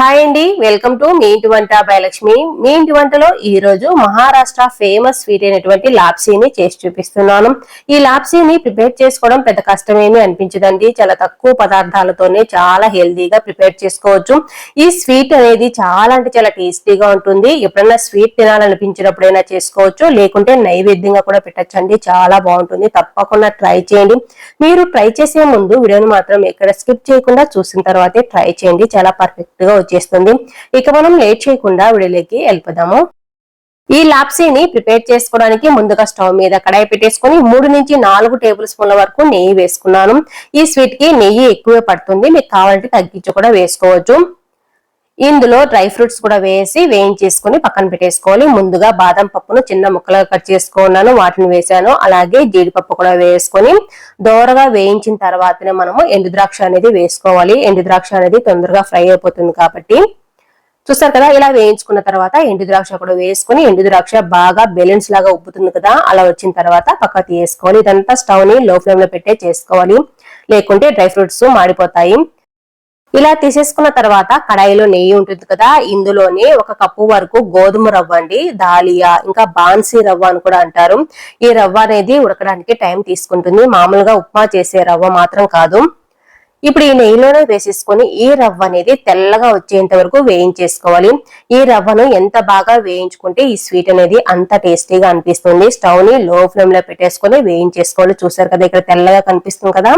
Hi అండి welcome to me ఇంటి వంట భయలక్ష్మి మీ ఇంటి వంటలో ఈ రోజు మహారాష్ట్ర ఫేమస్ స్వీట్ అయినటువంటి లాప్సీని చేసి చూపిస్తున్నాను. ఈ లాప్సీని ప్రిపేర్ చేసుకోవడం పెద్ద కష్టమేమి అనిపించదండి. చాలా తక్కువ పదార్థాలతోనే చాలా హెల్దీగా ప్రిపేర్ చేసుకోవచ్చు. ఈ స్వీట్ అనేది చాలా అంటే చాలా టేస్టీగా ఉంటుంది. ఎప్పుడైనా స్వీట్ తినాలనిపించినప్పుడైనా చేసుకోవచ్చు. లేకుంటే నైవేద్యంగా కూడా పెట్టచ్చండి. చాలా బాగుంటుంది. తప్పకుండా ట్రై చేయండి. మీరు ట్రై చేసే ముందు వీడియోని మాత్రం ఎక్కడ స్కిప్ చేయకుండా చూసిన తర్వాతే ట్రై చేయండి. చాలా పర్ఫెక్ట్గా వచ్చేస్తుంది ఇక మనం లేట్ చేయకుండా వీడియోలోకి వెళ్ళిపోదాము. ఈ లాప్సీని ప్రిపేర్ చేసుకోవడానికి ముందుగా స్టవ్ మీద కడాయి పెట్టేసుకుని మూడు నుంచి నాలుగు టేబుల్ స్పూన్ల వరకు నెయ్యి వేసుకున్నాను. ఈ స్వీట్కి నెయ్యి ఎక్కువే పడుతుంది. మీకు కావాలంటే తగ్గించి కూడా వేసుకోవచ్చు. ఇందులో డ్రై ఫ్రూట్స్ కూడా వేసి వేయించేసుకుని పక్కన పెట్టేసుకోవాలి. ముందుగా బాదం పప్పును చిన్న ముక్కలుగా కట్ చేసుకున్నాను వాటిని వేసాను. అలాగే జీడిపప్పు కూడా వేసుకొని దోరగా వేయించిన తర్వాతనే మనము ఎండు ద్రాక్ష అనేది వేసుకోవాలి. ఎండు ద్రాక్ష అనేది తొందరగా ఫ్రై అయిపోతుంది కాబట్టి. చూస్తారు కదా ఇలా వేయించుకున్న తర్వాత ఎండు ద్రాక్ష కూడా వేసుకుని ఎండు ద్రాక్ష బాగా బెలూన్స్ లాగా ఉబ్బుతుంది కదా అలా వచ్చిన తర్వాత పక్క తీసుకోవాలి ఇదంతా స్టవ్ని లో ఫ్లేమ్లో పెట్టే చేసుకోవాలి. లేకుంటే డ్రై ఫ్రూట్స్ మాడిపోతాయి. ఇలా తీసేసుకున్న తర్వాత కడాయిలో నెయ్యి ఉంటుంది కదా ఇందులోనే ఒక కప్పు వరకు గోధుమ రవ్వ అండి దాలియా ఇంకా బాన్సీ రవ్వ అని కూడా అంటారు. ఈ రవ్వ అనేది ఉడకడానికి టైం తీసుకుంటుంది. మామూలుగా ఉప్మా చేసే రవ్వ మాత్రం కాదు. ఇప్పుడు ఈ నెయ్యిలోనే వేసేసుకొని ఈ రవ్వ అనేది తెల్లగా వచ్చేంత వరకు వేయించేసుకోవాలి. ఈ రవ్వను ఎంత బాగా వేయించుకుంటే ఈ స్వీట్ అనేది అంత టేస్టీగా అనిపిస్తుంది. స్టవ్ని లో ఫ్లేమ్లో పెట్టేసుకొని వేయించేసుకోవాలి. చూసారు కదా ఇక్కడ తెల్లగా కనిపిస్తుంది కదా.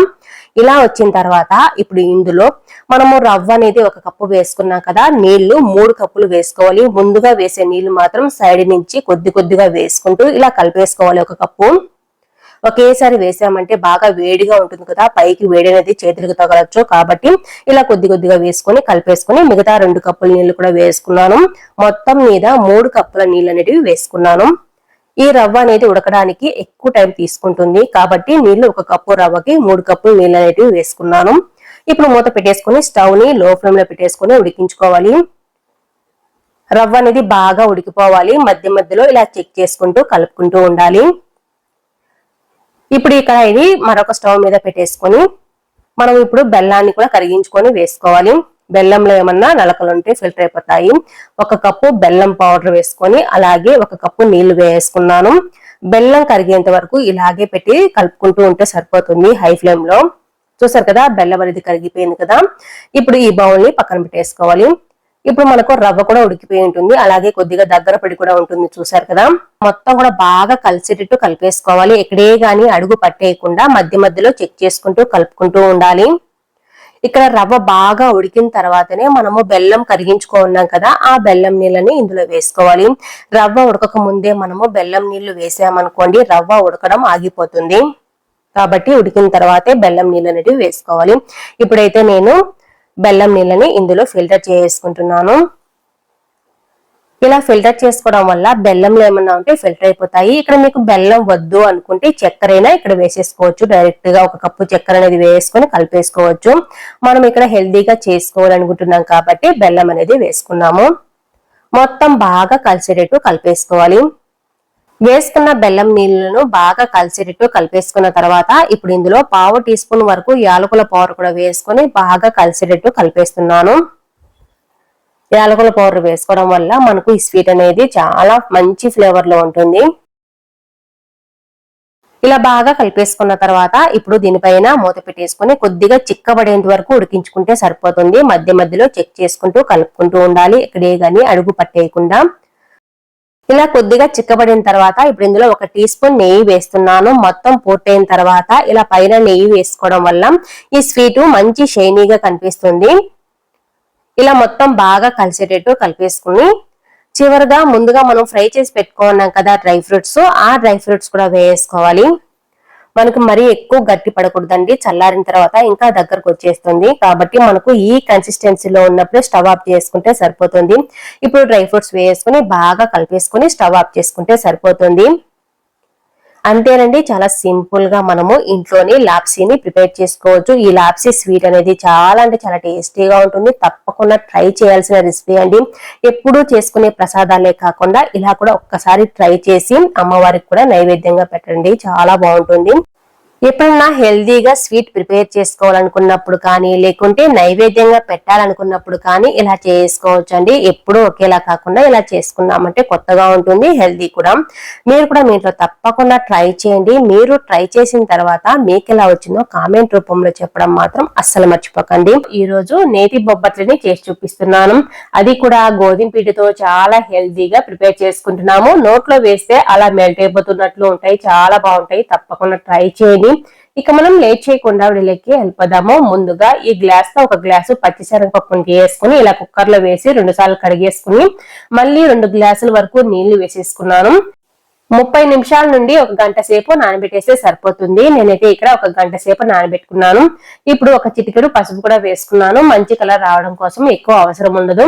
ఇలా వచ్చిన తర్వాత ఇప్పుడు ఇందులో మనము రవ్వ అనేది ఒక కప్పు వేసుకున్నాం కదా. నీళ్ళు మూడు కప్పులు వేసుకోవాలి. ముందుగా వేసే నీళ్ళు మాత్రం సైడ్ నుంచి కొద్ది కొద్దిగా వేసుకుంటూ ఇలా కలిపేసుకోవాలి ఒక కప్పు. ఒకేసారి వేసామంటే బాగా వేడిగా ఉంటుంది కదా పైకి వేడి అనేది చేతులకు తగలచ్చు. కాబట్టి ఇలా కొద్ది కొద్దిగా వేసుకొని కలిపేసుకొని మిగతా రెండు కప్పుల నీళ్ళు కూడా వేసుకున్నాను. మొత్తం మీద మూడు కప్పుల నీళ్ళు అనేటివి వేసుకున్నాను. ఈ రవ్వ అనేది ఉడకడానికి ఎక్కువ టైం తీసుకుంటుంది. కాబట్టి నీళ్ళు ఒక కప్పు రవ్వకి మూడు కప్పులు నీళ్ళు అనేటివి వేసుకున్నాను. ఇప్పుడు మూత పెట్టేసుకుని స్టవ్ని లో ఫ్లేమ్లో పెట్టేసుకుని ఉడికించుకోవాలి. రవ్వ అనేది బాగా ఉడికిపోవాలి. మధ్య మధ్యలో ఇలా చెక్ చేసుకుంటూ కలుపుకుంటూ ఉండాలి. ఇప్పుడు ఇక్కడ ఇది మరొక స్టవ్ మీద పెట్టేసుకొని మనం ఇప్పుడు బెల్లాన్ని కూడా కరిగించుకొని వేసుకోవాలి. బెల్లంలో ఏమన్నా నలకలు ఉంటే ఫిల్టర్ అయిపోతాయి. ఒక కప్పు బెల్లం పౌడర్ వేసుకొని అలాగే ఒక కప్పు నీళ్ళు వేసుకున్నాను. బెల్లం కరిగేంత వరకు ఇలాగే పెట్టి కలుపుకుంటూ ఉంటే సరిపోతుంది హై ఫ్లేమ్లో చూసారు కదా బెల్లం అనేది కరిగిపోయింది కదా. ఇప్పుడు ఈ బౌల్ని పక్కన పెట్టేసుకోవాలి. ఇప్పుడు మనకు రవ్వ కూడా ఉడికిపోయి ఉంటుంది. అలాగే కొద్దిగా దగ్గర పడి కూడా ఉంటుంది. చూసారు కదా? మొత్తం కూడా బాగా కలిసేటట్టు కలిపేసుకోవాలి. ఎక్కడే గాని అడుగు పట్టేయకుండా మధ్య మధ్యలో చెక్ చేసుకుంటూ కలుపుకుంటూ ఉండాలి. ఇక్కడ రవ్వ బాగా ఉడికిన తర్వాతనే మనము బెల్లం కరిగించుకున్నాం కదా? ఆ బెల్లం నీళ్ళని ఇందులో వేసుకోవాలి. రవ్వ ఉడకక ముందే మనము బెల్లం నీళ్ళు వేసామనుకోండి రవ్వ ఉడకడం ఆగిపోతుంది. కాబట్టి ఉడికిన తర్వాతే బెల్లం నీళ్ళు అనేటివి వేసుకోవాలి. ఇప్పుడైతే నేను బెల్లం నీళ్ళని ఇందులో ఫిల్టర్ చేసుకుంటున్నాను. ఇలా ఫిల్టర్ చేసుకోవడం వల్ల బెల్లంలో ఏమన్నా ఉంటే ఫిల్టర్ అయిపోతాయి. ఇక్కడ మీకు బెల్లం వద్దు అనుకుంటే చక్కెరైనా ఇక్కడ వేసేసుకోవచ్చు. డైరెక్ట్గా ఒక కప్పు చక్కెర అనేది వేసుకొని కలిపేసుకోవచ్చు. మనం ఇక్కడ హెల్దీగా చేసుకోవాలనుకుంటున్నాం కాబట్టి బెల్లం అనేది వేసుకున్నాము. మొత్తం బాగా కలిసేటట్టు కలిపేసుకోవాలి. వేసుకున్న బెల్లం నీళ్ళను బాగా కలిసేటట్టు కలిపేసుకున్న తర్వాత ఇప్పుడు ఇందులో పావు టీ స్పూన్ వరకు యాలకుల పౌడర్ కూడా వేసుకొని బాగా కలిసేటట్టు కలిపేస్తున్నాను. యాలకుల పౌడర్ వేసుకోవడం వల్ల మనకు ఈ స్వీట్ అనేది చాలా మంచి ఫ్లేవర్లో ఉంటుంది. ఇలా బాగా కలిపేసుకున్న తర్వాత ఇప్పుడు దీనిపైన మూత పెట్టేసుకుని కొద్దిగా చిక్కబడేంత వరకు ఉడికించుకుంటే సరిపోతుంది. మధ్య మధ్యలో చెక్ చేసుకుంటూ కలుపుకుంటూ ఉండాలి. ఇక్కడే గాని అడుగు పట్టేయకుండా. ఇలా కొద్దిగా చిక్కబడిన తర్వాత ఇప్పుడు ఇందులో ఒక టీ స్పూన్ నెయ్యి వేస్తున్నాను. మొత్తం పూర్తయిన తర్వాత ఇలా పైన నెయ్యి వేసుకోవడం వల్ల ఈ స్వీట్ మంచి షైనీగా కనిపిస్తుంది. ఇలా మొత్తం బాగా కలిసేటట్టు కలిపేసుకుని చివరిగా ముందుగా మనం ఫ్రై చేసి పెట్టుకున్నాం కదా డ్రై ఫ్రూట్స్ ఆ డ్రై ఫ్రూట్స్ కూడా వేసుకోవాలి. మనకు మరీ ఎక్కువ గట్టి పడకూడదండి. చల్లారిన తర్వాత ఇంకా దగ్గరకు వచ్చేస్తుంది. కాబట్టి మనకు ఈ కన్సిస్టెన్సీలో ఉన్నప్పుడు స్టవ్ ఆఫ్ చేసుకుంటే సరిపోతుంది. ఇప్పుడు డ్రై ఫ్రూట్స్ వేసుకుని బాగా కలిపేసుకుని స్టవ్ ఆఫ్ చేసుకుంటే సరిపోతుంది. అంతేనండి చాలా సింపుల్గా మనము ఇంట్లోనే లాప్సీని ప్రిపేర్ చేసుకోవచ్చు. ఈ లాప్సీ స్వీట్ అనేది చాలా అంటే చాలా టేస్టీగా ఉంటుంది. తప్పకుండా ట్రై చేయాల్సిన రెసిపీ అండి. ఎప్పుడూ చేసుకునే ప్రసాదాలే కాకుండా ఇలా కూడా ఒక్కసారి ట్రై చేసి అమ్మవారికి కూడా నైవేద్యంగా పెట్టండి. చాలా బాగుంటుంది. ఎప్పుడన్నా హెల్దీగా స్వీట్ ప్రిపేర్ చేసుకోవాలనుకున్నప్పుడు కానీ లేకుంటే నైవేద్యంగా పెట్టాలనుకున్నప్పుడు కానీ ఇలా చేసుకోవచ్చు అండి ఎప్పుడు ఒకేలా కాకుండా ఇలా చేసుకున్నామంటే కొత్తగా ఉంటుంది హెల్దీ కూడా. మీరు కూడా మీ ఇంట్లో తప్పకుండా ట్రై చేయండి. మీరు ట్రై చేసిన తర్వాత మీకు ఎలా వచ్చిందో కామెంట్ రూపంలో చెప్పడం మాత్రం అస్సలు మర్చిపోకండి. ఈ రోజు నేతి బొబ్బట్లని చేసి చూపిస్తున్నాను. అది కూడా గోధుమ పిండితో చాలా హెల్దీగా ప్రిపేర్ చేసుకుంటున్నాము. నోట్లో వేస్తే అలా మెల్ట్ అయిపోతున్నట్లు ఉంటాయి. చాలా బాగుంటాయి. తప్పకుండా ట్రై చేయండి. ఇక మనం లేట్ చేయకుండా వీళ్ళకి వెళ్ళిపోదాము. ముందుగా ఈ గ్లాస్తో ఒక గ్లాసు పచ్చిశనగపప్పుని వేసుకుని ఇలా కుక్కర్లో వేసి రెండు సార్లు కడిగేసుకుని మళ్ళీ రెండు గ్లాసుల వరకు నీళ్ళు వేసేసుకున్నాను. ముప్పై నిమిషాల నుండి ఒక గంట సేపు నానబెట్టేస్తే సరిపోతుంది. నేనైతే ఇక్కడ ఒక గంట సేపు నానబెట్టుకున్నాను. ఇప్పుడు ఒక చిటికెడు పసుపు కూడా వేసుకున్నాను. మంచి కలర్ రావడం కోసం ఎక్కువ అవసరం ఉండదు.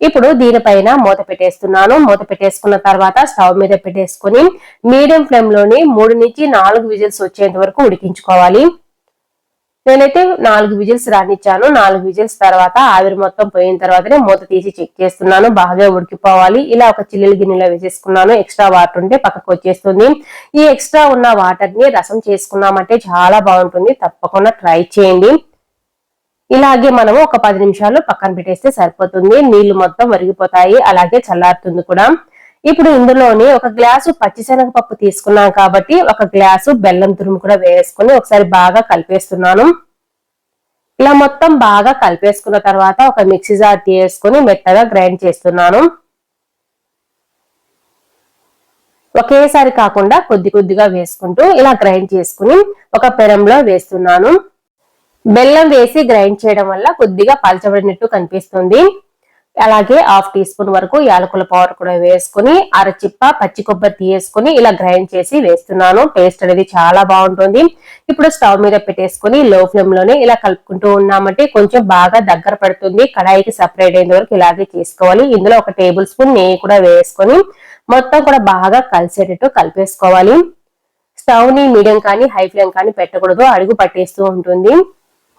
ఇప్పుడు దీనిపైన మూత పెట్టేస్తున్నాను. మూత పెట్టేసుకున్న తర్వాత స్టవ్ మీద పెట్టేసుకుని మీడియం ఫ్లేమ్లోని మూడు నుంచి నాలుగు విజిల్స్ వచ్చేంత వరకు ఉడికించుకోవాలి. నేనైతే నాలుగు విజిల్స్ రానిచ్చాను. నాలుగు విజిల్స్ తర్వాత ఆవిరి మొత్తం పోయిన తర్వాతనే మూత తీసి చెక్ చేస్తున్నాను. బాగా ఉడికిపోవాలి. ఇలా ఒక చిల్లిల గిన్నెలో వేసేసుకున్నాను. ఎక్స్ట్రా వాటర్ ఉంటే పక్కకు వచ్చేస్తుంది. ఈ ఎక్స్ట్రా ఉన్న వాటర్ని రసం చేసుకున్నామంటే చాలా బాగుంటుంది. తప్పకుండా ట్రై చేయండి. ఇలాగే మనము ఒక పది నిమిషాలు పక్కన పెట్టేస్తే సరిపోతుంది. నీళ్ళు మొత్తం వరిగిపోతాయి అలాగే చల్లారుతుంది కూడా. ఇప్పుడు ఇందులోని ఒక గ్లాసు పచ్చిశనగపప్పు తీసుకున్నాం కాబట్టి ఒక గ్లాసు బెల్లం తురుము కూడా వేసుకుని ఒకసారి బాగా కలిపేస్తున్నాను. ఇలా మొత్తం బాగా కలిపేసుకున్న తర్వాత ఒక మిక్సీ జార్ తీసుకుని మెత్తగా గ్రైండ్ చేస్తున్నాను. ఒకేసారి కాకుండా కొద్ది కొద్దిగా వేసుకుంటూ ఇలా గ్రైండ్ చేసుకుని ఒక పెరంలో వేస్తున్నాను. బెల్లం వేసి గ్రైండ్ చేయడం వల్ల కొద్దిగా పలచబడినట్టు కనిపిస్తుంది. అలాగే హాఫ్ టీ స్పూన్ వరకు యాలకుల పౌడర్ కూడా వేసుకుని అరచిప్ప పచ్చి కొబ్బరి తీయేసుకుని ఇలా గ్రైండ్ చేసి వేస్తున్నాను. టేస్ట్ అనేది చాలా బాగుంటుంది. ఇప్పుడు స్టవ్ మీద పెట్టేసుకుని లో ఫ్లేమ్లోనే ఇలా కలుపుకుంటూ ఉన్నామంటే కొంచెం బాగా దగ్గర పడుతుంది. కడాయికి సపరేట్ అయిన వరకు ఇలాగే చేసుకోవాలి. ఇందులో ఒక టేబుల్ స్పూన్ నెయ్యి కూడా వేసుకొని మొత్తం కూడా బాగా కలిసేటట్టు కలిపేసుకోవాలి. స్టవ్ని మీడియం కానీ హై ఫ్లేమ్ కానీ పెట్టకూడదు. అడుగు పట్టేస్తూ ఉంటుంది.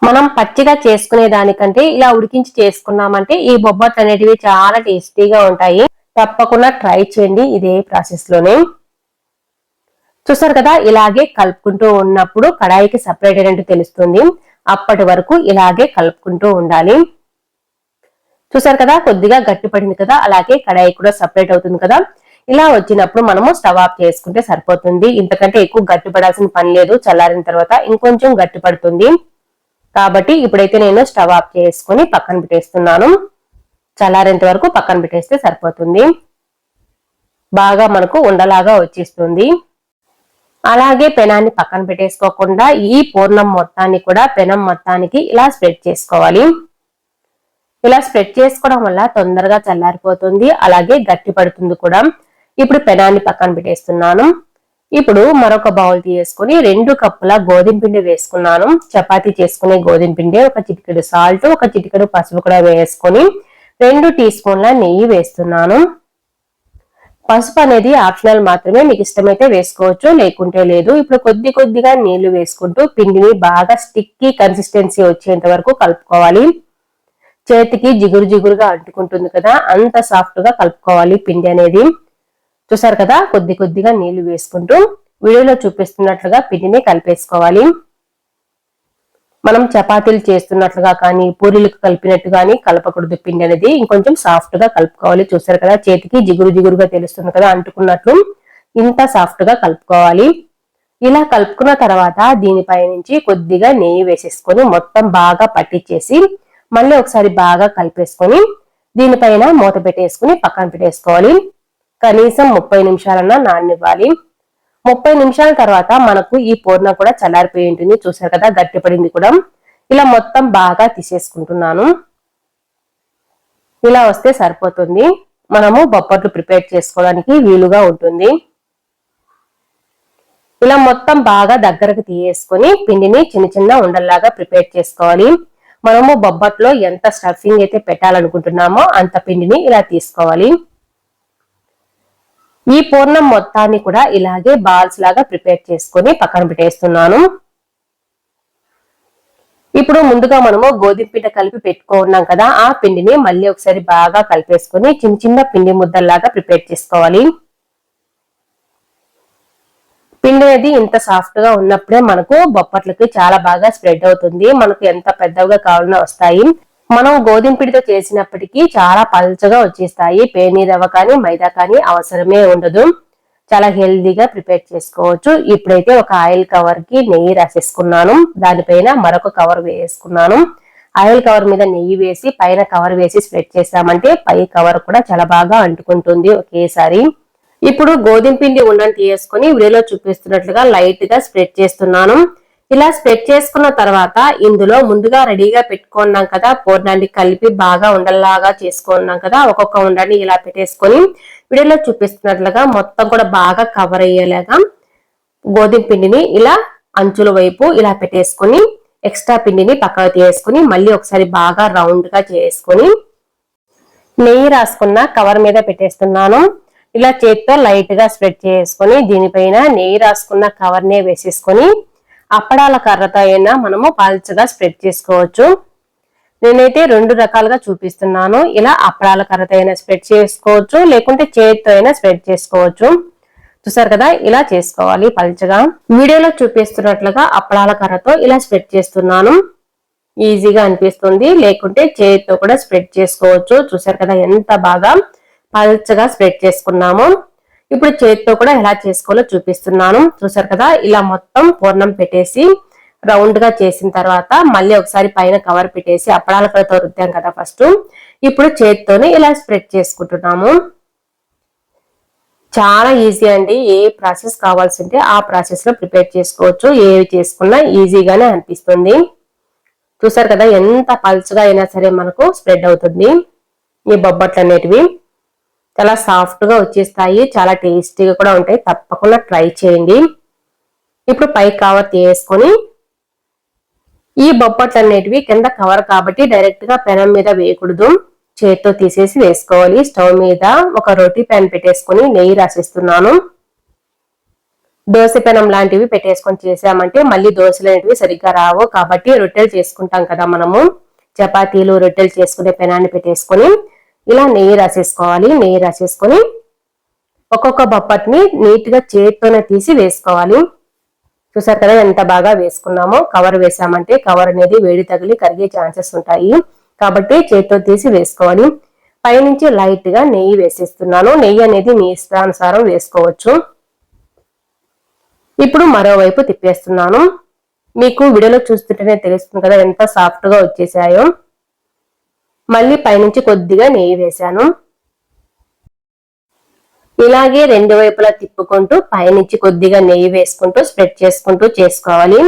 మనం పచ్చిగా చేసుకునే దానికంటే ఇలా ఉడికించి చేసుకున్నామంటే ఈ బొబ్బట్లు అనేటివి చాలా టేస్టీగా ఉంటాయి. తప్పకుండా ట్రై చేయండి ఇదే ప్రాసెస్లోనే. చూసారు కదా ఇలాగే కలుపుకుంటూ ఉన్నప్పుడు కడాయికి సపరేట్ అయినట్టు తెలుస్తుంది. అప్పటి వరకు ఇలాగే కలుపుకుంటూ ఉండాలి. చూసారు కదా కొద్దిగా గట్టి పడింది కదా అలాగే కడాయి కూడా సపరేట్ అవుతుంది కదా. ఇలా వచ్చినప్పుడు మనము స్టవ్ ఆఫ్ చేసుకుంటే సరిపోతుంది. ఇంతకంటే ఎక్కువ గట్టి పడాల్సిన పని లేదు. చల్లారిన తర్వాత ఇంకొంచెం గట్టి పడుతుంది. కాబట్టి ఇప్పుడైతే నేను స్టవ్ ఆఫ్ చేసుకుని పక్కన పెట్టేస్తున్నాను. చల్లారేంత వరకు పక్కన పెట్టేస్తే సరిపోతుంది. బాగా మనకు ఉండలాగా వచ్చేస్తుంది. అలాగే పెనాన్ని పక్కన పెట్టేసుకోకుండా ఈ పూర్ణం మొత్తాన్ని కూడా పెనం మొత్తానికి ఇలా స్ప్రెడ్ చేసుకోవాలి. ఇలా స్ప్రెడ్ చేసుకోవడం వల్ల తొందరగా చల్లారిపోతుంది. అలాగే గట్టి పడుతుంది కూడా. ఇప్పుడు పెనాన్ని పక్కన పెట్టేస్తున్నాను. ఇప్పుడు మరొక బౌల్ తీసుకుని రెండు కప్పుల గోధుమ పిండి వేసుకున్నాను. చపాతి చేసుకునే గోధుమ పిండి ఒక చిటికెడు సాల్ట్ ఒక చిటికెడు పసుపు కూడా వేసుకొని రెండు టీ స్పూన్ల నెయ్యి వేస్తున్నాను. పసుపు అనేది ఆప్షనల్ మాత్రమే మీకు ఇష్టమైతే వేసుకోవచ్చు లేకుంటే లేదు. ఇప్పుడు కొద్ది కొద్దిగా నీళ్ళు వేసుకుంటూ పిండిని బాగా స్టిక్కీ కన్సిస్టెన్సీ వచ్చేంత వరకు కలుపుకోవాలి. చేతికి జిగురు జిగురుగా అంటుకుంటుంది కదా అంత సాఫ్ట్గా కలుపుకోవాలి పిండి అనేది. చూసారు కదా? కొద్ది కొద్దిగా నీళ్ళు వేసుకుంటూ వీడియోలో చూపిస్తున్నట్లుగా పిండిని కలిపేసుకోవాలి. మనం చపాతీలు చేస్తున్నట్లుగా కానీ పూరీలకు కలిపినట్టు కానీ కలపకూడదు పిండి అనేది. ఇంకొంచెం సాఫ్ట్గా కలుపుకోవాలి. చూసారు కదా? చేతికి జిగురు జిగురుగా తెలుస్తుంది కదా? అంటుకున్నట్లు ఇంత సాఫ్ట్గా కలుపుకోవాలి. ఇలా కలుపుకున్న తర్వాత దీనిపై నుంచి కొద్దిగా నెయ్యి వేసేసుకొని మొత్తం బాగా పట్టించేసి మళ్ళీ ఒకసారి బాగా కలిపేసుకొని దీనిపైన మూత పెట్టేసుకుని పక్కన పెట్టేసుకోవాలి. కనీసం ముప్పై నిమిషాలన్నా నాననివ్వాలి. ముప్పై నిమిషాల తర్వాత మనకు ఈ పూర్ణ కూడా చల్లారిపోయి ఉంటుంది. చూసారు కదా గట్టిపడింది కూడా. ఇలా మొత్తం బాగా తీసేసుకుంటున్నాను. ఇలా వస్తే సరిపోతుంది. మనము బొప్పట్లు ప్రిపేర్ చేసుకోవడానికి వీలుగా ఉంటుంది. ఇలా మొత్తం బాగా దగ్గరకు తీయేసుకొని పిండిని చిన్న చిన్న ఉండల్లాగా ప్రిపేర్ చేసుకోవాలి. మనము బొబ్బట్లో ఎంత స్టఫింగ్ అయితే పెట్టాలనుకుంటున్నామో అంత పిండిని ఇలా తీసుకోవాలి. ఈ పూర్ణం మొత్తాన్ని కూడా ఇలాగే బాల్స్ లాగా ప్రిపేర్ చేసుకొని పక్కన పెట్టేస్తున్నాను. ఇప్పుడు ముందుగా మనము గోధుమ పిండి కలిపి పెట్టుకున్నాం కదా ఆ పిండిని మళ్ళీ ఒకసారి బాగా కలిపేసుకొని చిన్న చిన్న పిండి ముద్దల్లాగా ప్రిపేర్ చేసుకోవాలి. పిండి అనేది ఇంత సాఫ్ట్గా ఉన్నప్పుడే మనకు బొప్పట్లకి చాలా బాగా స్ప్రెడ్ అవుతుంది. మనకు ఎంత పెద్దగా కావాలన్నా వస్తాయి. మనం గోధుమ పిండితో చేసినప్పటికీ చాలా పల్చగా వచ్చేస్తాయి. పేని రవ్వ కానీ మైదా కానీ అవసరమే ఉండదు. చాలా హెల్దీగా ప్రిపేర్ చేసుకోవచ్చు. ఇప్పుడైతే ఒక ఆయిల్ కవర్కి నెయ్యి రాసేసుకున్నాను. దానిపైన మరొక కవర్ వేసుకున్నాను. ఆయిల్ కవర్ మీద నెయ్యి వేసి పైన కవర్ వేసి స్ప్రెడ్ చేసామంటే పై కవర్ కూడా చాలా బాగా అంటుకుంటుంది ఒకేసారి. ఇప్పుడు గోధుమ పిండి ఉండని తీసుకొని వీడియోలో చూపిస్తున్నట్లుగా లైట్గా స్ప్రెడ్ చేస్తున్నాను. ఇలా స్ప్రెడ్ చేసుకున్న తర్వాత ఇందులో ముందుగా రెడీగా పెట్టుకున్నాం కదా పూర్ణాన్ని కలిపి బాగా ఉండల్లాగా చేసుకున్నాం కదా ఒక్కొక్క ఉండని ఇలా పెట్టేసుకొని వీడియోలో చూపిస్తున్నట్లుగా మొత్తం కూడా బాగా కవర్ అయ్యేలాగా గోధుమ పిండిని ఇలా అంచుల వైపు ఇలా పెట్టేసుకొని ఎక్స్ట్రా పిండిని పక్కకు తీసుకుని మళ్ళీ ఒకసారి బాగా రౌండ్గా చేసుకొని నెయ్యి రాసుకున్న కవర్ మీద పెట్టేస్తున్నాను. ఇలా చేతితో లైట్గా స్ప్రెడ్ చేసుకుని దీనిపైన నెయ్యి రాసుకున్న కవర్నే వేసేసుకొని అప్పడాల కర్రతో అయినా మనము పల్చగా స్ప్రెడ్ చేసుకోవచ్చు. నేనైతే రెండు రకాలుగా చూపిస్తున్నాను. ఇలా అప్పడాల కర్రతో అయినా స్ప్రెడ్ చేసుకోవచ్చు లేకుంటే చేతితో అయినా స్ప్రెడ్ చేసుకోవచ్చు. చూసారు కదా? ఇలా చేసుకోవాలి పల్చగా. వీడియోలో చూపిస్తున్నట్లుగా అప్పడాల కర్రతో ఇలా స్ప్రెడ్ చేస్తున్నాను. ఈజీగా అనిపిస్తుంది. లేకుంటే చేతితో కూడా స్ప్రెడ్ చేసుకోవచ్చు. చూసారు కదా? ఎంత బాగా పల్చగా స్ప్రెడ్ చేసుకున్నాము. ఇప్పుడు చేతితో కూడా ఎలా చేసుకోవాలో చూపిస్తున్నాను. చూసారు కదా? ఇలా మొత్తం పూర్ణం పెట్టేసి రౌండ్గా చేసిన తర్వాత మళ్ళీ ఒకసారి పైన కవర్ పెట్టేసి అప్పడాల కర్రతో రుద్దాం కదా ఫస్ట్ ఇప్పుడు చేతితోనే ఇలా స్ప్రెడ్ చేసుకుంటున్నాము. చాలా ఈజీ అండి. ఏ ప్రాసెస్ కావాల్సి ఉంటే ఆ ప్రాసెస్లో ప్రిపేర్ చేసుకోవచ్చు. ఏవి చేసుకున్నా ఈజీగానే అనిపిస్తుంది. చూసారు కదా? ఎంత పల్చగా అయినా సరే మనకు స్ప్రెడ్ అవుతుంది. ఈ బొబ్బట్లు అనేటివి. చాలా సాఫ్ట్గా వచ్చేస్తాయి. చాలా టేస్టీగా కూడా ఉంటాయి. తప్పకుండా ట్రై చేయండి. ఇప్పుడు పై కవర్ తీసుకొని ఈ బొప్పట్లు అనేటివి కింద కవర్ కాబట్టి డైరెక్ట్గా పెనం మీద వేయకూడదు. చేతితో తీసేసి వేసుకోవాలి. స్టవ్ మీద ఒక రొట్టి పెన్ పెట్టేసుకొని నెయ్యి రాసిస్తున్నాను. దోశ పెనం లాంటివి పెట్టేసుకొని చేసామంటే మళ్ళీ దోశలు అనేటివి సరిగ్గా రావు. కాబట్టి రొట్టెలు చేసుకుంటాం కదా మనము. చపాతీలు రొట్టెలు చేసుకునే పెనాన్ని పెట్టేసుకొని ఇలా నెయ్యి రాసేసుకోవాలి. నెయ్యి రాసేసుకొని ఒక్కొక్క బొప్పట్ని నీట్గా చేతితోనే తీసి వేసుకోవాలి. చూసారు కదా ఎంత బాగా వేసుకున్నామో. కవర్ వేసామంటే కవర్ అనేది వేడి తగిలి కరిగే ఛాన్సెస్ ఉంటాయి. కాబట్టి చేతితో తీసి వేసుకోవాలి. పైనుంచి లైట్గా నెయ్యి వేసేస్తున్నాను. నెయ్యి అనేది మీ ఇష్టానుసారం వేసుకోవచ్చు. ఇప్పుడు మరోవైపు తిప్పేస్తున్నాను. మీకు వీడియోలో చూస్తుంటేనే తెలుస్తుంది కదా ఎంత సాఫ్ట్గా వచ్చేసాయో. మళ్ళీ పైనుంచి కొద్దిగా నెయ్యి వేశాను. ఇలాగే రెండు వైపులా తిప్పుకుంటూ పైనుంచి కొద్దిగా నెయ్యి వేసుకుంటూ స్ప్రెడ్ చేసుకుంటూ చేసుకోవాలి.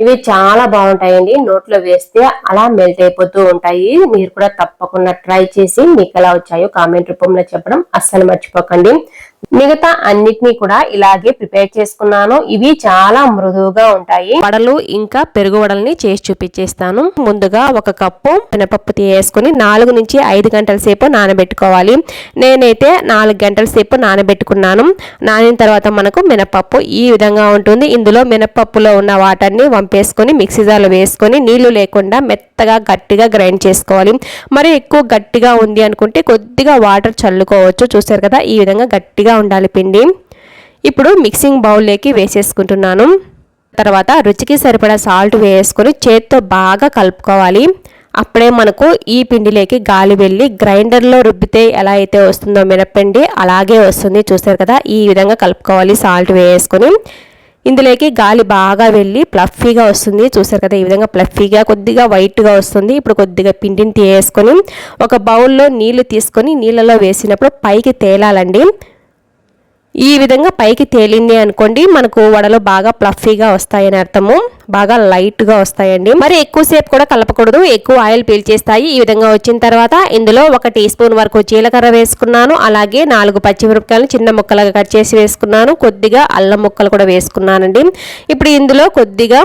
ఇవి చాలా బాగుంటాయండి. నోట్లో వేస్తే అలా మెల్ట్ అయిపోతూ ఉంటాయి. మీరు కూడా తప్పకుండా ట్రై చేసి మీకు ఎలా వచ్చాయో కామెంట్ రూపంలో చెప్పడం అస్సలు మర్చిపోకండి. మిగతా అన్నిటినీ కూడా ఇలాగే ప్రిపేర్ చేసుకున్నాను. ఇవి చాలా మృదువుగా ఉంటాయి. వడలు ఇంకా పెరుగు వడల్ని చేసి చూపించేస్తాను. ముందుగా ఒక కప్పు మినపప్పు తీసుకుని నాలుగు నుంచి ఐదు గంటల సేపు నానబెట్టుకోవాలి. నేనైతే నాలుగు గంటల సేపు నానబెట్టుకున్నాను. నానిన తర్వాత మనకు మినపప్పు ఈ విధంగా ఉంటుంది. ఇందులో మినపప్పులో ఉన్న వాటర్ని వంపేసుకొని మిక్సీ జార్లో వేసుకొని నీళ్ళు లేకుండా మెత్తగా గట్టిగా గ్రైండ్ చేసుకోవాలి. మరి ఎక్కువ గట్టిగా ఉంది అనుకుంటే కొద్దిగా వాటర్ చల్లుకోవచ్చు. చూసారు కదా? ఈ విధంగా గట్టిగా ఉండాలి పిండి. ఇప్పుడు మిక్సింగ్ బౌల్లోకి వేసేసుకుంటున్నాను. తర్వాత రుచికి సరిపడా సాల్ట్ వేసుకొని చేత్తో బాగా కలుపుకోవాలి. అప్పుడే మనకు ఈ పిండిలోకి గాలి వెళ్ళి గ్రైండర్లో రుబ్బితే ఎలా అయితే వస్తుందో మినపిండి అలాగే వస్తుంది. చూస్తారు కదా ఈ విధంగా కలుపుకోవాలి సాల్ట్ వేసుకొని. ఇందులోకి గాలి బాగా వెళ్ళి ప్లఫీగా వస్తుంది. చూసారు కదా ఈ విధంగా ప్లఫీగా కొద్దిగా వైట్గా వస్తుంది. ఇప్పుడు కొద్దిగా పిండిని తీసుకొని ఒక బౌల్లో నీళ్ళు తీసుకొని నీళ్ళలో వేసినప్పుడు పైకి తేలాలండి. ఈ విధంగా పైకి తేలింది అనుకోండి మనకు వడలు బాగా ప్లఫీగా వస్తాయని అర్థము. బాగా లైట్గా వస్తాయండి. మరి ఎక్కువసేపు కూడా కలపకూడదు. ఎక్కువ ఆయిల్ పీల్చేస్తాయి. ఈ విధంగా వచ్చిన తర్వాత ఇందులో ఒక టీ స్పూన్ వరకు జీలకర్ర వేసుకున్నాను. అలాగే నాలుగు పచ్చిమిరపకాయలు చిన్న ముక్కలుగా కట్ చేసి వేసుకున్నాను. కొద్దిగా అల్లం ముక్కలు కూడా వేసుకున్నానండి. ఇప్పుడు ఇందులో కొద్దిగా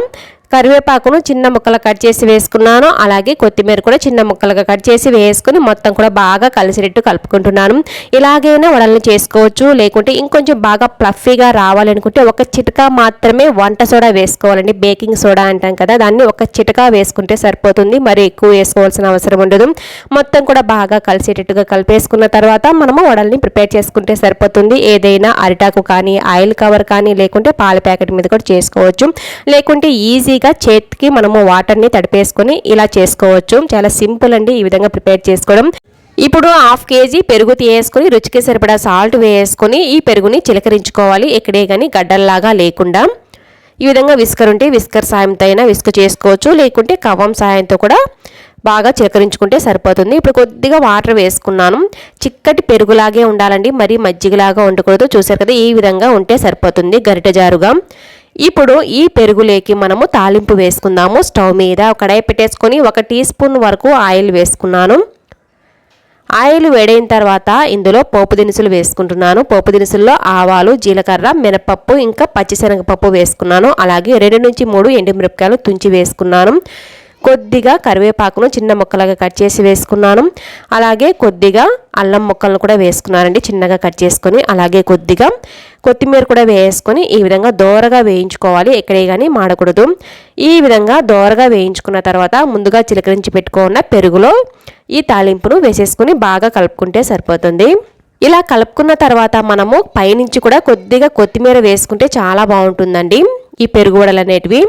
కరివేపాకును చిన్న ముక్కలు కట్ చేసి వేసుకున్నాను. అలాగే కొత్తిమీర కూడా చిన్న ముక్కలుగా కట్ చేసి వేసుకుని మొత్తం కూడా బాగా కలిసినట్టు కలుపుకుంటున్నాను. ఇలాగైనా వడల్ని చేసుకోవచ్చు. లేకుంటే ఇంకొంచెం బాగా ప్లఫీగా రావాలనుకుంటే ఒక చిటకా మాత్రమే వంట సోడా వేసుకోవాలండి. బేకింగ్ సోడా అంటాం కదా దాన్ని ఒక చిటకా వేసుకుంటే సరిపోతుంది. మరి ఎక్కువ వేసుకోవాల్సిన అవసరం ఉండదు. మొత్తం కూడా బాగా కలిసేటట్టుగా కలిపేసుకున్న తర్వాత మనము వడల్ని ప్రిపేర్ చేసుకుంటే సరిపోతుంది. ఏదైనా అరిటాకు కానీ ఆయిల్ కవర్ కానీ లేకుంటే పాల ప్యాకెట్ మీద కూడా చేసుకోవచ్చు. లేకుంటే ఈజీగా చేతికి మనము వాటర్ని తడిపేసుకొని ఇలా చేసుకోవచ్చు. చాలా సింపుల్ అండి ఈ విధంగా ప్రిపేర్ చేసుకోవడం. ఇప్పుడు హాఫ్ కేజీ పెరుగు తీయేసుకొని రుచికి సరిపడా సాల్ట్ వేసుకొని ఈ పెరుగుని చిలకరించుకోవాలి. ఎక్కడే కానీ గడ్డల్లాగా లేకుండా. ఈ విధంగా విస్కర్ ఉంటే విస్కర్ సాయంతో అయినా విస్క్ చేసుకోవచ్చు. లేకుంటే కవం సాయంతో కూడా బాగా చిలకరించుకుంటే సరిపోతుంది. ఇప్పుడు కొద్దిగా వాటర్ వేసుకున్నాను. చిక్కటి పెరుగులాగే ఉండాలండి. మరీ మజ్జిగలాగా ఉండకూడదు. చూసారు కదా ఈ విధంగా ఉంటే సరిపోతుంది గరిటె జారుగా. ఇప్పుడు ఈ పెరుగులేకి మనము తాలింపు వేసుకుందాము. స్టవ్ మీద కడాయి పెట్టేసుకొని ఒక టీ స్పూన్ వరకు ఆయిల్ వేసుకున్నాను. ఆయిల్ వేడైన తర్వాత ఇందులో పోపు దినుసులు వేసుకుంటున్నాను. పోపు దినుసుల్లో ఆవాలు జీలకర్ర మినపప్పు ఇంకా పచ్చిశనగపప్పు వేసుకున్నాను. అలాగే రెండు నుంచి మూడు ఎండుమిరపకాయలు తుంచి వేసుకున్నాను. కొద్దిగా కరివేపాకును చిన్న ముక్కలుగా కట్ చేసి వేసుకున్నాను. అలాగే కొద్దిగా అల్లం ముక్కలను కూడా వేసుకున్నానండి చిన్నగా కట్ చేసుకొని. అలాగే కొద్దిగా కొత్తిమీర కూడా వేసుకొని ఈ విధంగా దోరగా వేయించుకోవాలి ఎక్కడే కానీ మాడకూడదు. ఈ విధంగా దోరగా వేయించుకున్న తర్వాత ముందుగా చిలకరించి పెట్టుకున్న పెరుగులో ఈ తాలింపును వేసేసుకుని బాగా కలుపుకుంటే సరిపోతుంది. ఇలా కలుపుకున్న తర్వాత మనము పైనుంచి కూడా కొద్దిగా కొత్తిమీర వేసుకుంటే చాలా బాగుంటుందండి. ఈ పెరుగు వడలు అనేటివి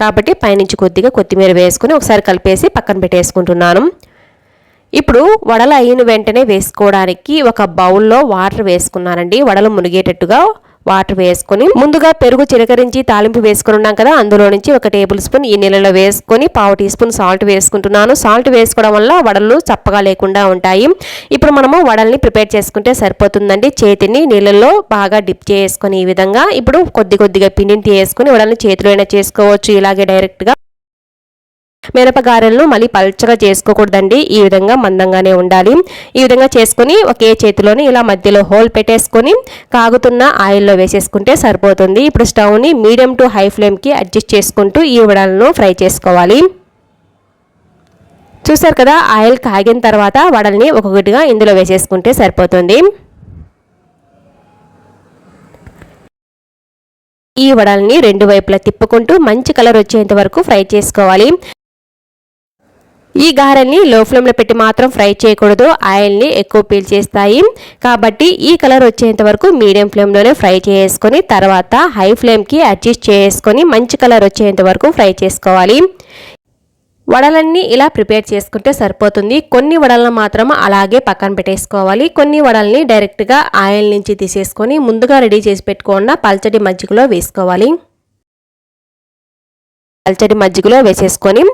కాబట్టి పైనుంచి కొద్దిగా కొత్తిమీర వేసుకుని ఒకసారి కలిపేసి పక్కన పెట్టేసుకుంటున్నాను. ఇప్పుడు వడలు అయిన వెంటనే వేసుకోవడానికి ఒక బౌల్లో వాటర్ వేసుకున్నానండి. వడలు మునిగేటట్టుగా వాటర్ వేసుకొని ముందుగా పెరుగు చిలకరించి తాలింపు వేసుకుని ఉన్నాం కదా అందులో నుంచి ఒక టేబుల్ స్పూన్ ఈ నీళ్ళలో వేసుకొని పావు టీ స్పూన్ సాల్ట్ వేసుకుంటున్నాను. సాల్ట్ వేసుకోవడం వల్ల వడలు చప్పగా లేకుండా ఉంటాయి. ఇప్పుడు మనము వడల్ని ప్రిపేర్ చేసుకుంటే సరిపోతుందండి. చేతిని నీళ్ళల్లో బాగా డిప్ చేసుకొని ఈ విధంగా. ఇప్పుడు కొద్ది కొద్దిగా పిండిని వేసుకుని వడల్ని చేతిలో అయినా చేసుకోవచ్చు. ఇలాగే డైరెక్ట్గా మిరపగారెలను మళ్ళీ పల్చగా చేసుకోకూడదండి. ఈ విధంగా మందంగానే ఉండాలి. ఈ విధంగా చేసుకుని ఒకే చేతిలోని ఇలా మధ్యలో హోల్ పెట్టేసుకొని కాగుతున్న ఆయిల్లో వేసేసుకుంటే సరిపోతుంది. ఇప్పుడు స్టవ్ని మీడియం టు హై ఫ్లేమ్కి అడ్జస్ట్ చేసుకుంటూ ఈ వడలను ఫ్రై చేసుకోవాలి. చూసారు కదా ఆయిల్ కాగిన తర్వాత వడల్ని ఒక్కొక్కటిగా ఇందులో వేసేసుకుంటే సరిపోతుంది. ఈ వడల్ని రెండు వైపులా తిప్పుకుంటూ మంచి కలర్ వచ్చేంత వరకు ఫ్రై చేసుకోవాలి. ఈ గారెల్ని లో ఫ్లేమ్లో పెట్టి మాత్రం ఫ్రై చేయకూడదు. ఆయిల్ని ఎక్కువ పీల్చేస్తాయి కాబట్టి ఈ కలర్ వచ్చేంత వరకు మీడియం ఫ్లేమ్లోనే ఫ్రై చేసుకొని తర్వాత హై ఫ్లేమ్కి అడ్జస్ట్ చేసుకొని మంచి కలర్ వచ్చేంత వరకు ఫ్రై చేసుకోవాలి. వడలన్నీ ఇలా ప్రిపేర్ చేసుకుంటే సరిపోతుంది. కొన్ని వడలను మాత్రం అలాగే పక్కన పెట్టేసుకోవాలి. కొన్ని వడల్ని డైరెక్ట్గా ఆయిల్ నుంచి తీసేసుకొని ముందుగా రెడీ చేసి పెట్టుకున్న పల్చడి మజ్జిగలో వేసుకోవాలి. పల్చడి మజ్జిగలో వేసేసుకొని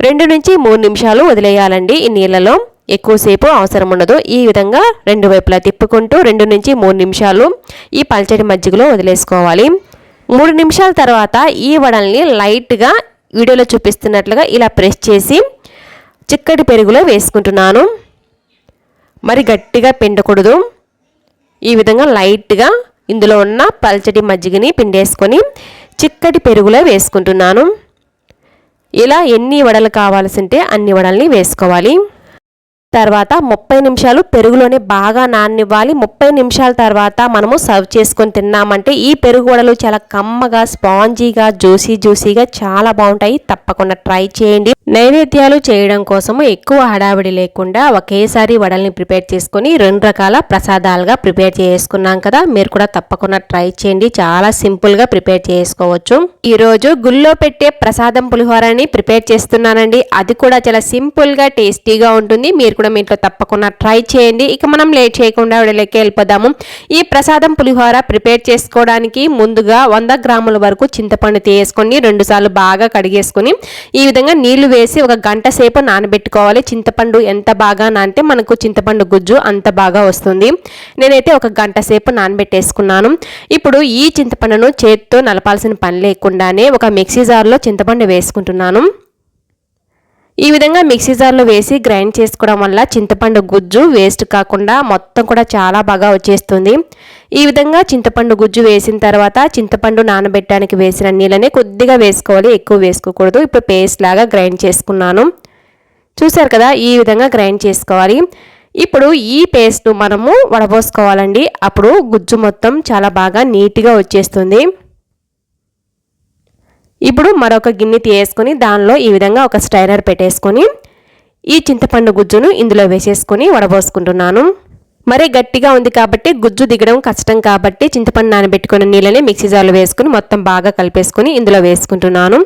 రెండు నుంచి మూడు నిమిషాలు వదిలేయాలండి ఈ నీళ్ళలో. ఎక్కువసేపు అవసరం ఉండదు. ఈ విధంగా రెండు వైపులా తిప్పుకుంటూ రెండు నుంచి మూడు నిమిషాలు ఈ పల్చటి మజ్జిగలో వదిలేసుకోవాలి. మూడు నిమిషాల తర్వాత ఈ వడల్ని లైట్గా వీడియోలో చూపిస్తున్నట్లుగా ఇలా ప్రెస్ చేసి చిక్కటి పెరుగులో వేసుకుంటున్నాను. మరి గట్టిగా పిండకూడదు. ఈ విధంగా లైట్గా ఇందులో ఉన్న పల్చటి మజ్జిగని పిండేసుకొని చిక్కటి పెరుగులో వేసుకుంటున్నాను. ఇలా ఎన్ని వడలు కావాల్సింటే అన్ని వడల్ని వేసుకోవాలి. తర్వాత ముప్పై నిమిషాలు పెరుగులోనే బాగా నాననివ్వాలి. ముప్పై నిమిషాల తర్వాత మనము సర్వ్ చేసుకొని తిన్నామంటే ఈ పెరుగు వడలు చాలా కమ్మగా స్పాంజీగా జ్యూసీ జ్యూసీగా చాలా బాగుంటాయి. తప్పకుండా ట్రై చేయండి. నైవేద్యాలు చేయడం కోసము ఎక్కువ హడావిడి లేకుండా ఒకేసారి వడల్ని ప్రిపేర్ చేసుకొని రెండు రకాల ప్రసాదాలుగా ప్రిపేర్ చేసుకున్నాం కదా. మీరు కూడా తప్పకుండా ట్రై చేయండి. చాలా సింపుల్గా ప్రిపేర్ చేసుకోవచ్చు. ఈరోజు గుళ్ళో పెట్టే ప్రసాదం పులిహోరని ప్రిపేర్ చేస్తున్నానండి. అది కూడా చాలా సింపుల్గా టేస్టీగా ఉంటుంది. మీరు కూడా మీ ఇంట్లో తప్పకుండా ట్రై చేయండి. ఇక మనం లేట్ చేయకుండా విడలేకే వెళ్ళిపోదాము. ఈ ప్రసాదం పులిహోర ప్రిపేర్ చేసుకోవడానికి ముందుగా వంద గ్రాముల వరకు చింతపండు తీసేసుకొని రెండుసార్లు బాగా కడిగేసుకొని ఈ విధంగా నీళ్ళు వేసి ఒక గంట సేపు నానబెట్టుకోవాలి. చింతపండు ఎంత బాగా నానితే మనకు చింతపండు గుజ్జు అంత బాగా వస్తుంది. నేనైతే ఒక గంట సేపు నానబెట్టేసుకున్నాను. ఇప్పుడు ఈ చింతపండును చేతితో నలపాల్సిన పని లేకుండానే ఒక మిక్సీ జార్లో చింతపండు వేసుకుంటున్నాను. ఈ విధంగా మిక్సీ జార్లో వేసి గ్రైండ్ చేసుకోవడం వల్ల చింతపండు గుజ్జు వేస్ట్ కాకుండా మొత్తం కూడా చాలా బాగా వచ్చేస్తుంది. ఈ విధంగా చింతపండు గుజ్జు వేసిన తర్వాత చింతపండు నానబెట్టడానికి వేసిన నీళ్ళని కొద్దిగా వేసుకోవాలి ఎక్కువ వేసుకోకూడదు. ఇప్పుడు పేస్ట్ లాగా గ్రైండ్ చేసుకున్నాను. చూసారు కదా ఈ విధంగా గ్రైండ్ చేసుకోవాలి. ఇప్పుడు ఈ పేస్ట్ మనము వడబోసుకోవాలండి అప్పుడు గుజ్జు మొత్తం చాలా బాగా నీట్గా వచ్చేస్తుంది. ఇప్పుడు మరొక గిన్నె తీయేసుకొని దానిలో ఈ విధంగా ఒక స్టైనర్ పెట్టేసుకొని ఈ చింతపండు గుజ్జును ఇందులో వేసేసుకొని వడబోసుకుంటున్నాను. మరీ గట్టిగా ఉంది కాబట్టి గుజ్జు దిగడం కష్టం కాబట్టి చింతపండు నానబెట్టుకున్న నీళ్ళని మిక్సీ జార్లో వేసుకుని మొత్తం బాగా కలిపేసుకొని ఇందులో వేసుకుంటున్నాను.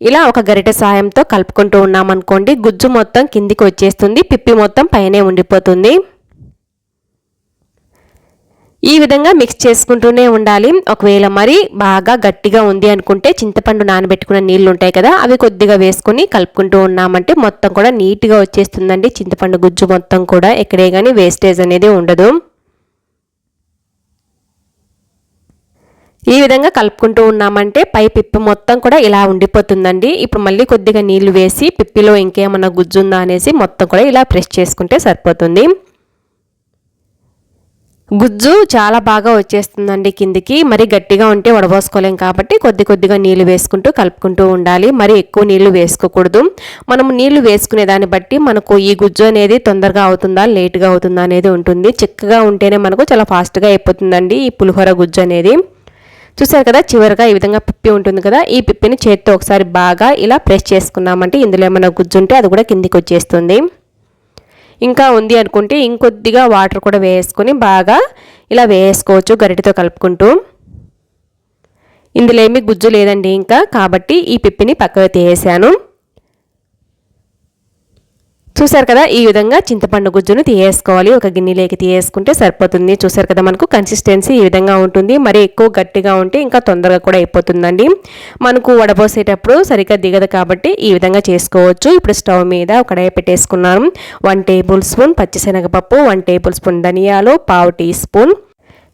ఇలా ఒక గరిటె సాయంతో కలుపుకుంటూ ఉన్నామనుకోండి గుజ్జు మొత్తం కిందికి వచ్చేస్తుంది పిప్పి మొత్తం పైనే ఉండిపోతుంది. ఈ విధంగా మిక్స్ చేసుకుంటూనే ఉండాలి. ఒకవేళ మరి బాగా గట్టిగా ఉంది అనుకుంటే చింతపండు నానబెట్టుకున్న నీళ్ళు ఉంటాయి కదా అవి కొద్దిగా వేసుకొని కలుపుకుంటూ ఉన్నామంటే మొత్తం కూడా నీట్గా వచ్చేస్తుందండి. చింతపండు గుజ్జు మొత్తం కూడా ఎక్కడే కానీ వేస్టేజ్ అనేది ఉండదు. ఈ విధంగా కలుపుకుంటూ ఉన్నామంటే పై పిప్పి మొత్తం కూడా ఇలా ఉండిపోతుందండి. ఇప్పుడు మళ్ళీ కొద్దిగా నీళ్ళు వేసి పిప్పిలో ఇంకేమన్నా గుజ్జుందా అనేసి మొత్తం కూడా ఇలా ప్రెస్ చేసుకుంటే సరిపోతుంది. గుజ్జు చాలా బాగా వచ్చేస్తుందండి కిందికి. మరి గట్టిగా ఉంటే వడబోసుకోలేం కాబట్టి కొద్ది కొద్దిగా నీళ్ళు వేసుకుంటూ కలుపుకుంటూ ఉండాలి. మరి ఎక్కువ నీళ్ళు వేసుకోకూడదు. మనం నీళ్ళు వేసుకునే దాన్ని బట్టి మనకు ఈ గుజ్జు అనేది తొందరగా అవుతుందా లేట్గా అవుతుందా అనేది ఉంటుంది. చిక్కగా ఉంటేనే మనకు చాలా ఫాస్ట్గా అయిపోతుందండి ఈ పులిహోర గుజ్జు అనేది. చూసారు కదా చివరిగా ఈ విధంగా పిప్పి ఉంటుంది కదా ఈ పిప్పిని చేత్తో ఒకసారి బాగా ఇలా ప్రెస్ చేసుకున్నామంటే ఇందులో ఏమైనా గుజ్జు ఉంటే అది కూడా కిందికి వచ్చేస్తుంది. ఇంకా ఉంది అనుకుంటే ఇంకొద్దిగా వాటర్ కూడా వేసుకొని బాగా ఇలా వేసుకోవచ్చు గరిటతో కలుపుకుంటూ. ఇందులో ఏమి గుజ్జు లేదండి ఇంకా. కాబట్టి ఈ పిప్పిని పక్కకు తీసేసాను. చూసారు కదా ఈ విధంగా చింతపండు గుజ్జును తీయేసుకోవాలి. ఒక గిన్నెలోకి తీయేసుకుంటే సరిపోతుంది. చూసారు కదా మనకు కన్సిస్టెన్సీ ఈ విధంగా ఉంటుంది. మరి ఎక్కువ గట్టిగా ఉంటే ఇంకా తొందరగా కూడా అయిపోతుందండి. మనకు వడబోసేటప్పుడు సరిగ్గా దిగదు కాబట్టి ఈ విధంగా చేసుకోవచ్చు. ఇప్పుడు స్టవ్ మీద కడాయి పెట్టేసుకున్నాను. వన్ టేబుల్ స్పూన్ పచ్చిశనగపప్పు వన్ టేబుల్ స్పూన్ ధనియాలు పావు టీ స్పూన్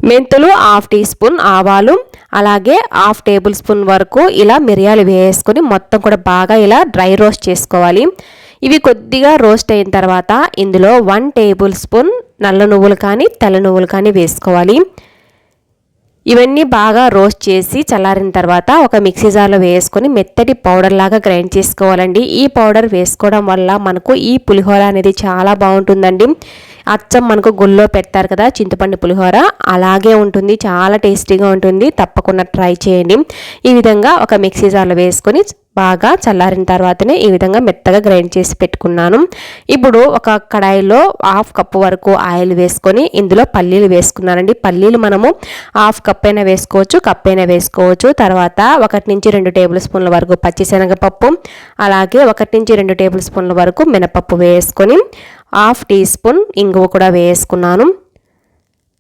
మెంతులు హాఫ్ టీ స్పూన్ ఆవాలు. అలాగే హాఫ్ టేబుల్ స్పూన్ వరకు ఇలా మిరియాలు వేసుకొని మొత్తం కూడా బాగా ఇలా డ్రై రోస్ట్ చేసుకోవాలి. ఇవి కొద్దిగా రోస్ట్ అయిన తర్వాత ఇందులో వన్ టేబుల్ స్పూన్ నల్ల నువ్వులు కానీ తెల్ల నువ్వులు కానీ వేసుకోవాలి. ఇవన్నీ బాగా రోస్ట్ చేసి చల్లారిన తర్వాత ఒక మిక్సీ జార్లో వేసుకొని మెత్తటి పౌడర్ లాగా గ్రైండ్ చేసుకోవాలండి. ఈ పౌడర్ వేసుకోవడం వల్ల మనకు ఈ పులిహోర అనేది చాలా బాగుంటుందండి. అచ్చం మనకు గుళ్ళో పెడతారు కదా చింతపండు పులిహోర. అలాగే ఉంటుంది చాలా టేస్టీగా ఉంటుంది. తప్పకుండా ట్రై చేయండి. ఈ విధంగా ఒక మిక్సీ జార్లో వేసుకొని బాగా చల్లారిన తర్వాతనే ఈ విధంగా మెత్తగా గ్రైండ్ చేసి పెట్టుకున్నాను. ఇప్పుడు ఒక కడాయిలో హాఫ్ కప్పు వరకు ఆయిల్ వేసుకొని ఇందులో పల్లీలు వేసుకున్నానండి. పల్లీలు మనము హాఫ్ కప్ అయినా వేసుకోవచ్చు కప్ అయినా వేసుకోవచ్చు. తర్వాత ఒకటి నుంచి రెండు టేబుల్ స్పూన్ల వరకు పచ్చిశనగపప్పు అలాగే ఒకటి నుంచి రెండు టేబుల్ స్పూన్ల వరకు మినపప్పు వేసుకొని హాఫ్ టీ స్పూన్ ఇంగువ కూడా వేసుకున్నాను.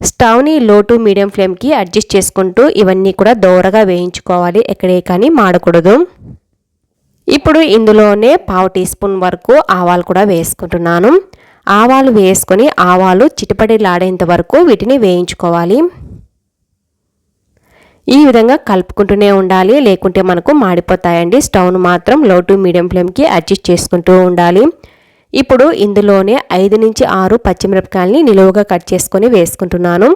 స్టవ్ని లో టు మీడియం ఫ్లేమ్కి అడ్జస్ట్ చేసుకుంటూ ఇవన్నీ కూడా దోరగా వేయించుకోవాలి. ఎక్కడే కానీ మాడకూడదు. ఇప్పుడు ఇందులోనే పావు టీ స్పూన్ వరకు ఆవాలు కూడా వేసుకుంటున్నాను. ఆవాలు వేసుకొని ఆవాలు చిటిపడిలాడేంత వరకు వీటిని వేయించుకోవాలి. ఈ విధంగా కలుపుకుంటూనే ఉండాలి. లేకుంటే మనకు మాడిపోతాయండి. స్టవ్ను మాత్రం లో టు మీడియం ఫ్లేమ్కి అడ్జస్ట్ చేసుకుంటూ ఉండాలి. ఇప్పుడు ఇందులోనే ఐదు నుంచి ఆరు పచ్చిమిరపకాయలని నిలువుగా కట్ చేసుకొని వేసుకుంటున్నాను.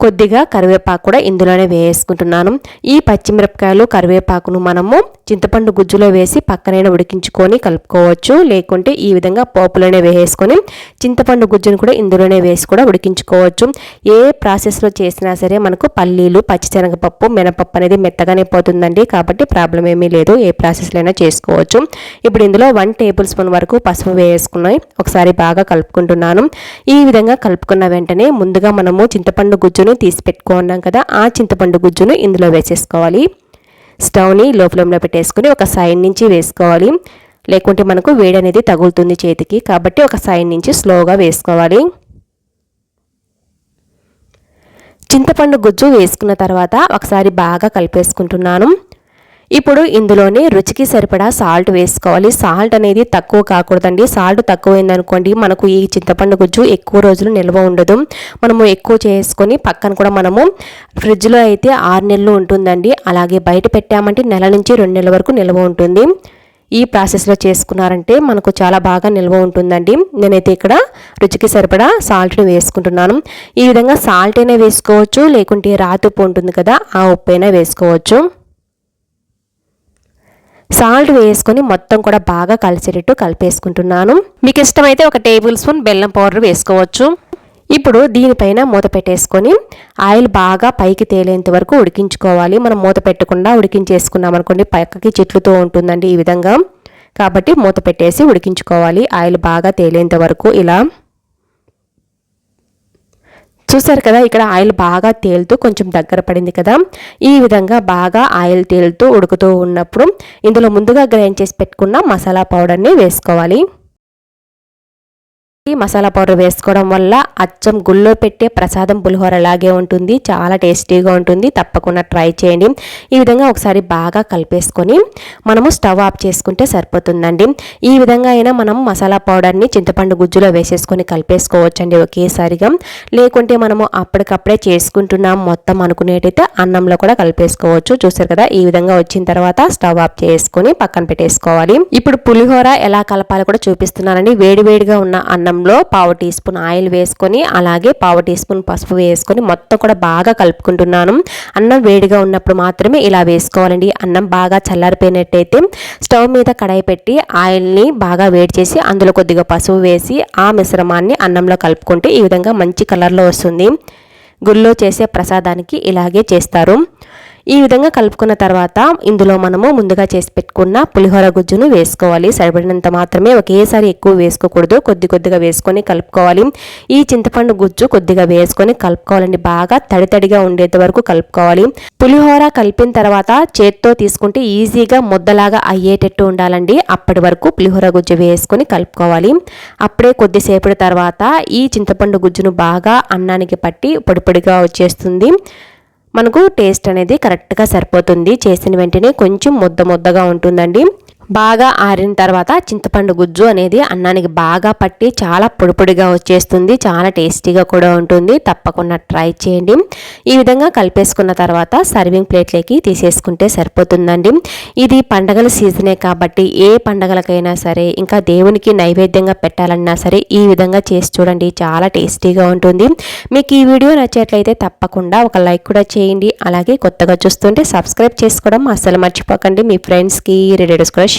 కొద్దిగా కరివేపాకు కూడా ఇందులోనే వేసుకుంటున్నాను. ఈ పచ్చిమిరపకాయలు కరివేపాకును మనము చింతపండు గుజ్జులో వేసి పక్కనైనా ఉడికించుకొని కలుపుకోవచ్చు. లేకుంటే ఈ విధంగా పోపులోనే వేసుకొని చింతపండు గుజ్జును కూడా ఇందులోనే వేసి కూడా ఉడికించుకోవచ్చు. ఏ ప్రాసెస్లో చేసినా సరే మనకు పల్లీలు పచ్చిశనగపప్పు మినపప్పు అనేది మెత్తగానే పోతుందండి. కాబట్టి ప్రాబ్లం ఏమీ లేదు. ఏ ప్రాసెస్లో అయినా చేసుకోవచ్చు. ఇప్పుడు ఇందులో వన్ టేబుల్ స్పూన్ వరకు పసుపు వేసుకున్నాయి. ఒకసారి బాగా కలుపుకుంటున్నాను. ఈ విధంగా కలుపుకున్న వెంటనే ముందుగా మనము చింతపండు గుజ్జును గుజ్జును తీసి పెట్టుకున్నాం కదా ఆ చింతపండు గుజ్జును ఇందులో వేసేసుకోవాలి. స్టవ్ని లో ఫ్లేమ్లో పెట్టేసుకుని ఒక సైడ్ నుంచి వేసుకోవాలి. లేకుంటే మనకు వేడి అనేది తగులుతుంది చేతికి. కాబట్టి ఒక సైడ్ నుంచి స్లోగా వేసుకోవాలి. చింతపండు గుజ్జు వేసుకున్న తర్వాత ఒకసారి బాగా కలిపేసుకుంటున్నాను. ఇప్పుడు ఇందులోనే రుచికి సరిపడా సాల్ట్ వేసుకోవాలి. సాల్ట్ అనేది తక్కువ కాకూడదండి. సాల్ట్ తక్కువైందనుకోండి మనకు ఈ చింతపండు గుజ్జు ఎక్కువ రోజులు నిల్వ ఉండదు. మనము ఎక్కువ చేసుకొని పక్కన కూడా మనము ఫ్రిడ్జ్లో అయితే ఆరు నెలలు ఉంటుందండి. అలాగే బయట పెట్టామంటే నెల నుంచి రెండు నెలల వరకు నిల్వ ఉంటుంది. ఈ ప్రాసెస్లో చేసుకున్నారంటే మనకు చాలా బాగా నిల్వ ఉంటుందండి. నేనైతే ఇక్కడ రుచికి సరిపడా సాల్ట్ని వేసుకుంటున్నాను. ఈ విధంగా సాల్ట్ అయినా వేసుకోవచ్చు లేకుంటే రాతి ఉప్పు ఉంటుంది కదా ఆ ఉప్పు అయినా వేసుకోవచ్చు. సాల్ట్ వేసుకొని మొత్తం కూడా బాగా కలిసేటట్టు కలిపేసుకుంటున్నాను. మీకు ఇష్టమైతే ఒక టేబుల్ స్పూన్ బెల్లం పౌడర్ వేసుకోవచ్చు. ఇప్పుడు దీనిపైన మూత పెట్టేసుకొని ఆయిల్ బాగా పైకి తేలేంత వరకు ఉడికించుకోవాలి. మనం మూత పెట్టకుండా ఉడికించేసుకున్నాం అనుకోండి పక్కకి చెట్లుతో ఉంటుందండి ఈ విధంగా. కాబట్టి మూత పెట్టేసి ఉడికించుకోవాలి. ఆయిల్ బాగా తేలేంత వరకు ఇలా. చూసారు కదా ఇక్కడ ఆయిల్ బాగా తేలుతూ కొంచెం దగ్గర పడింది కదా. ఈ విధంగా బాగా ఆయిల్ తేలుతూ ఉడుకుతూ ఉన్నప్పుడు ఇందులో ముందుగా గ్రైండ్ చేసి పెట్టుకున్న మసాలా పౌడర్ని వేసుకోవాలి. మసాలా పౌడర్ వేసుకోవడం వల్ల అచ్చం గుళ్ళో పెట్టే ప్రసాదం పులిహోర లాగే ఉంటుంది. చాలా టేస్టీగా ఉంటుంది. తప్పకుండా ట్రై చేయండి. ఈ విధంగా ఒకసారి బాగా కలిపేసుకొని మనము స్టవ్ ఆఫ్ చేసుకుంటే సరిపోతుందండి. ఈ విధంగా అయినా మనం మసాలా పౌడర్ని చింతపండు గుజ్జులో వేసేసుకొని కలిపేసుకోవచ్చండి ఒకేసారిగా. లేకుంటే మనము అప్పటికప్పుడే చేసుకుంటున్నాం మొత్తం అనుకునేటైతే అన్నంలో కూడా కలిపేసుకోవచ్చు. చూసారు కదా ఈ విధంగా వచ్చిన తర్వాత స్టవ్ ఆఫ్ చేసుకొని పక్కన పెట్టేసుకోవాలి. ఇప్పుడు పులిహోర ఎలా కలపాలో కూడా చూపిస్తున్నానండి. వేడివేడిగా ఉన్న అన్నం అన్నంలో పావు టీ స్పూన్ ఆయిల్ వేసుకొని అలాగే పావు టీ స్పూన్ పసుపు వేసుకొని మొత్తం కూడా బాగా కలుపుకుంటున్నాను. అన్నం వేడిగా ఉన్నప్పుడు మాత్రమే ఇలా వేసుకోవాలండి. అన్నం బాగా చల్లారిపోయినట్టయితే స్టవ్ మీద కడాయి పెట్టి ఆయిల్ని బాగా వేడి చేసి అందులో కొద్దిగా పసుపు వేసి ఆ మిశ్రమాన్ని అన్నంలో కలుపుకుంటే ఈ విధంగా మంచి కలర్లో వస్తుంది. గుళ్ళో చేసే ప్రసాదానికి ఇలాగే చేస్తారు. ఈ విధంగా కలుపుకున్న తర్వాత ఇందులో మనము ముందుగా చేసి పెట్టుకున్న పులిహోర గుజ్జును వేసుకోవాలి. సరిపడినంత మాత్రమే ఒకేసారి ఎక్కువ వేసుకోకూడదు. కొద్ది కొద్దిగా వేసుకొని కలుపుకోవాలి. ఈ చింతపండు గుజ్జు కొద్దిగా వేసుకొని కలుపుకోవాలండి. బాగా తడి తడిగా ఉండేంత వరకు కలుపుకోవాలి. పులిహోర కలిపిన తర్వాత చేత్తో తీసుకుంటే ఈజీగా ముద్దలాగా అయ్యేటట్టు ఉండాలండి. అప్పటి వరకు పులిహోర గుజ్జు వేసుకొని కలుపుకోవాలి. అప్పుడే కొద్దిసేపటి తర్వాత ఈ చింతపండు గుజ్జును బాగా అన్నానికి పట్టి పొడిపొడిగా వచ్చేస్తుంది. మనకు టేస్ట్ అనేది కరెక్ట్గా సరిపోతుంది. చేసిన వెంటనే కొంచెం ముద్ద ముద్దగా ఉంటుందండి. బాగా ఆరిన తర్వాత చింతపండు గుజ్జు అనేది అన్నానికి బాగా పట్టి చాలా పొడిపొడిగా వచ్చేస్తుంది చాలా టేస్టీగా కూడా ఉంటుంది. తప్పకుండా ట్రై చేయండి. ఈ విధంగా కలిపేసుకున్న తర్వాత సర్వింగ్ ప్లేట్లోకి తీసేసుకుంటే సరిపోతుందండి. ఇది పండగల సీజనే కాబట్టి ఏ పండగలకైనా సరే ఇంకా దేవునికి నైవేద్యంగా పెట్టాలన్నా సరే ఈ విధంగా చేసి చూడండి చాలా టేస్టీగా ఉంటుంది. మీకు ఈ వీడియో నచ్చేట్లయితే తప్పకుండా ఒక లైక్ కూడా చేయండి. అలాగే కొత్తగా చూస్తుంటే సబ్స్క్రైబ్ చేసుకోవడం అస్సలు మర్చిపోకండి. మీ ఫ్రెండ్స్కి రిలేటివ్స్ కూడా